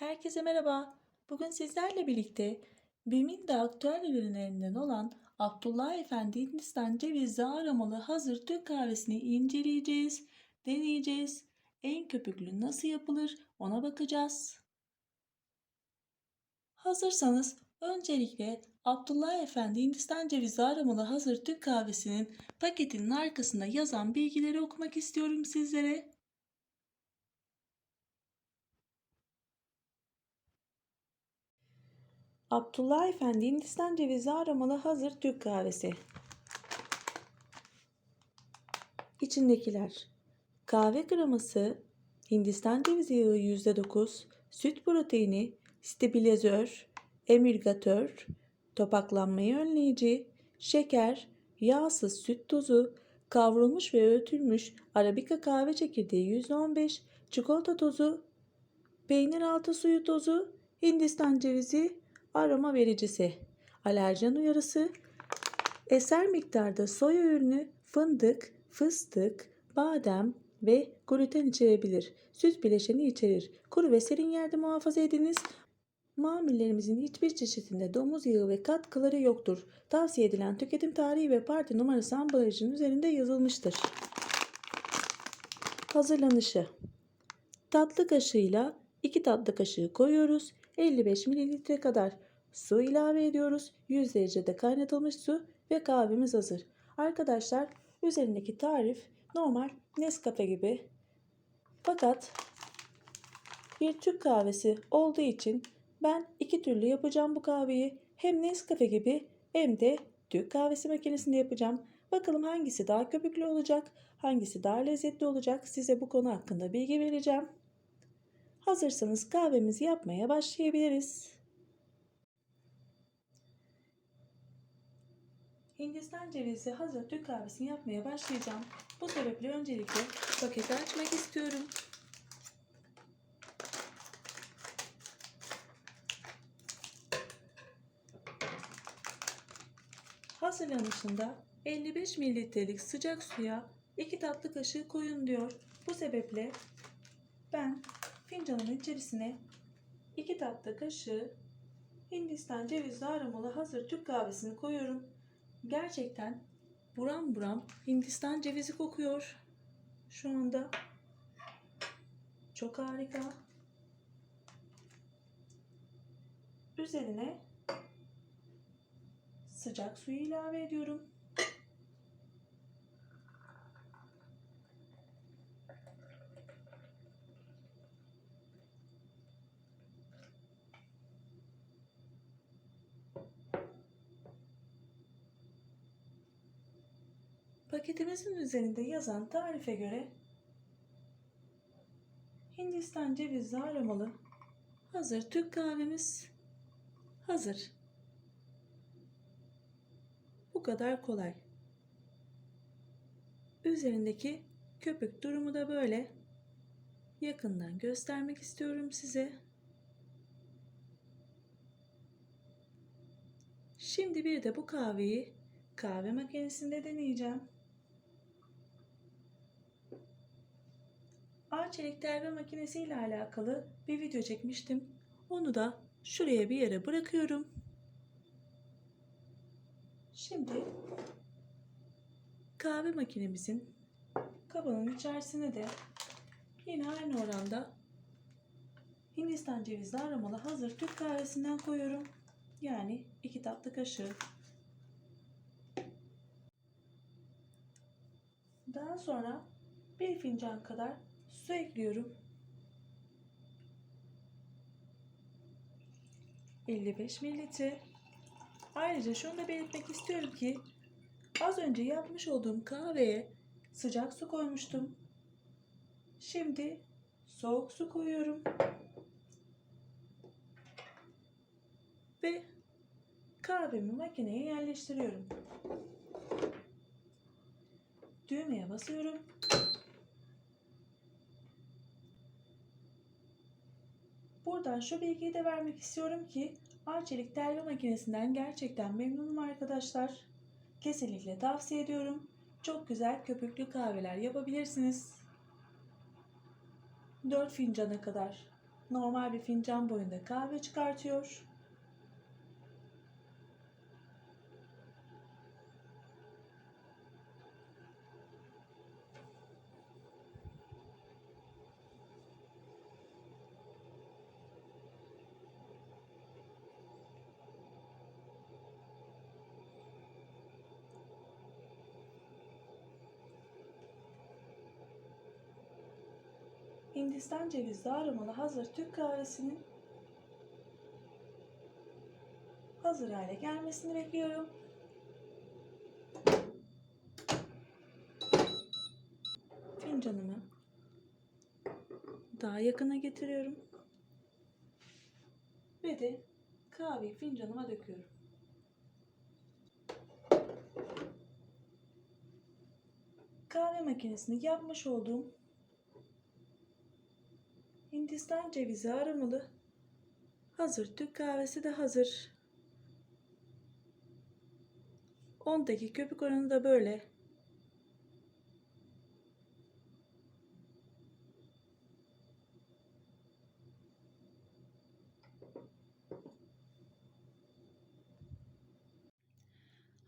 Herkese merhaba. Bugün sizlerle birlikte BİM'in de aktüel ürünlerinden olan Abdullah Efendi Hindistan cevizli aromalı hazır Türk kahvesini inceleyeceğiz, deneyeceğiz. En köpüklü nasıl yapılır ona bakacağız. Hazırsanız öncelikle Abdullah Efendi Hindistan cevizli aromalı hazır Türk kahvesinin paketinin arkasında yazan bilgileri okumak istiyorum sizlere. Abdullah Efendi Hindistan cevizi aromalı hazır Türk kahvesi. İçindekiler kahve kreması, Hindistan cevizi yağı %9, süt proteini, stabilizör, emülgatör, topaklanmayı önleyici, şeker, yağsız süt tozu, kavrulmuş ve öğütülmüş arabika kahve çekirdeği %15, çikolata tozu, peynir altı suyu tozu, Hindistan cevizi aroma vericisi, alerjen uyarısı, eser miktarda soya ürünü, fındık, fıstık, badem ve gluten içerebilir. Süt bileşeni içerir. Kuru ve serin yerde muhafaza ediniz. Mamullerimizin hiçbir çeşidinde domuz yağı ve katkıları yoktur. Tavsiye edilen tüketim tarihi ve parti numarası ambalajın üzerinde yazılmıştır. Hazırlanışı Tatlı kaşığıyla 2 tatlı kaşığı koyuyoruz. 55 mililitre kadar su ilave ediyoruz. 100 derecede kaynatılmış su ve kahvemiz hazır. Arkadaşlar üzerindeki tarif normal Nescafe gibi. Fakat bir Türk kahvesi olduğu için ben iki türlü yapacağım bu kahveyi. Hem Nescafe gibi hem de Türk kahvesi makinesinde yapacağım. Bakalım hangisi daha köpüklü olacak, hangisi daha lezzetli olacak size bu konu hakkında bilgi vereceğim. Hazırsanız kahvemizi yapmaya başlayabiliriz. Hindistan cevizi hazır Türk kahvesini yapmaya başlayacağım. Bu sebeple öncelikle paketi açmak istiyorum. Hazırlanışında 55 mililitrelik sıcak suya 2 tatlı kaşığı koyun diyor. Bu sebeple ben fincanın içerisine 2 tatlı kaşığı Hindistan cevizli aromalı hazır Türk kahvesini koyuyorum. Gerçekten buram buram Hindistan cevizi kokuyor. Şu anda çok harika. Üzerine sıcak suyu ilave ediyorum. Paketimizin üzerinde yazan tarife göre Hindistan cevizli aromalı hazır Türk kahvemiz hazır. Bu kadar kolay. Üzerindeki köpük durumu da böyle. Yakından göstermek istiyorum size. Şimdi bir de bu kahveyi kahve makinesinde deneyeceğim. Arçelik delme makinesi ile alakalı bir video çekmiştim. Onu da şuraya bir yere bırakıyorum. Şimdi kahve makinemizin kabının içerisine de yine aynı oranda Hindistan cevizli aromalı hazır Türk kahvesinden koyuyorum. Yani iki tatlı kaşığı. Daha sonra bir fincan kadar su ekliyorum. 55 mililitre. Ayrıca şunu da belirtmek istiyorum ki az önce yapmış olduğum kahveye sıcak su koymuştum. Şimdi soğuk su koyuyorum. Ve kahvemi makineye yerleştiriyorum. Düğmeye basıyorum. Buradan şu bilgiyi de vermek istiyorum ki Arçelik delme makinesinden gerçekten memnunum arkadaşlar. Kesinlikle tavsiye ediyorum. Çok güzel köpüklü kahveler yapabilirsiniz. 4 fincana kadar normal bir fincan boyunda kahve çıkartıyor. Hindistan cevizli aromalı hazır Türk kahvesinin hazır hale gelmesini bekliyorum. Fincanımı daha yakına getiriyorum. Ve de kahveyi fincanıma döküyorum. Kahve makinesini yapmış olduğum Hindistan cevizi aromalı hazır Türk kahvesi de hazır. 10'daki köpük oranı da böyle.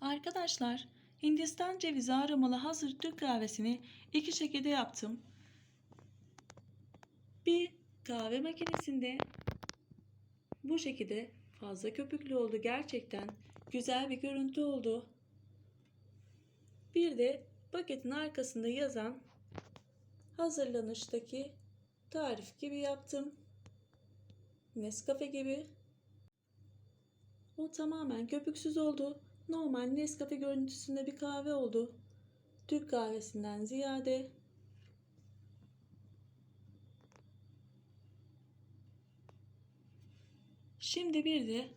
Arkadaşlar Hindistan cevizi aromalı hazır Türk kahvesini iki şekilde yaptım. Bir kahve makinesinde bu şekilde fazla köpüklü oldu gerçekten güzel bir görüntü oldu. Bir de paketin arkasında yazan hazırlanıştaki tarif gibi yaptım. Nescafe gibi. O tamamen köpüksüz oldu. Normal Nescafe görüntüsünde bir kahve oldu. Türk kahvesinden ziyade Şimdi bir de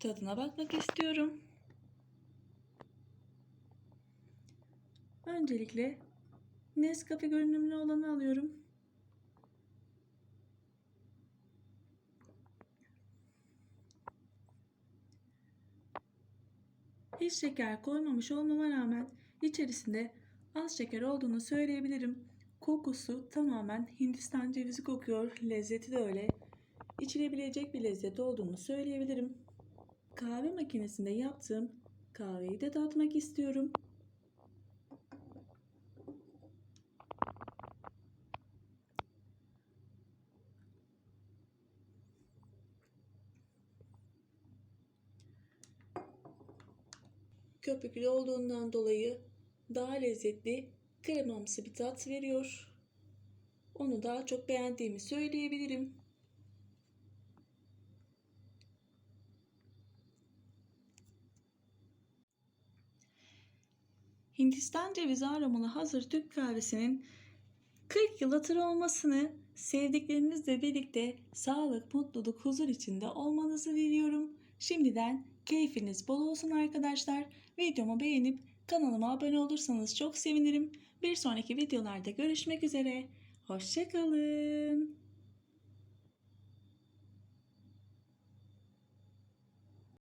tadına bakmak istiyorum. Öncelikle Nescafe görünümlü olanı alıyorum. Hiç şeker koymamış olmama rağmen içerisinde az şeker olduğunu söyleyebilirim. Kokusu tamamen Hindistan cevizi kokuyor. Lezzeti de öyle içilebilecek bir lezzet olduğunu söyleyebilirim. Kahve makinesinde yaptığım kahveyi de tatmak istiyorum. Köpüklü olduğundan dolayı daha lezzetli, kremamsı bir tat veriyor. Onu daha çok beğendiğimi söyleyebilirim. Hindistan cevizi aromalı hazır Türk kahvesinin 40 yıl hatır olmasını sevdiklerinizle birlikte sağlık, mutluluk, huzur içinde olmanızı diliyorum. Şimdiden keyfiniz bol olsun arkadaşlar. Videomu beğenip kanalıma abone olursanız çok sevinirim. Bir sonraki videolarda görüşmek üzere. Hoşçakalın.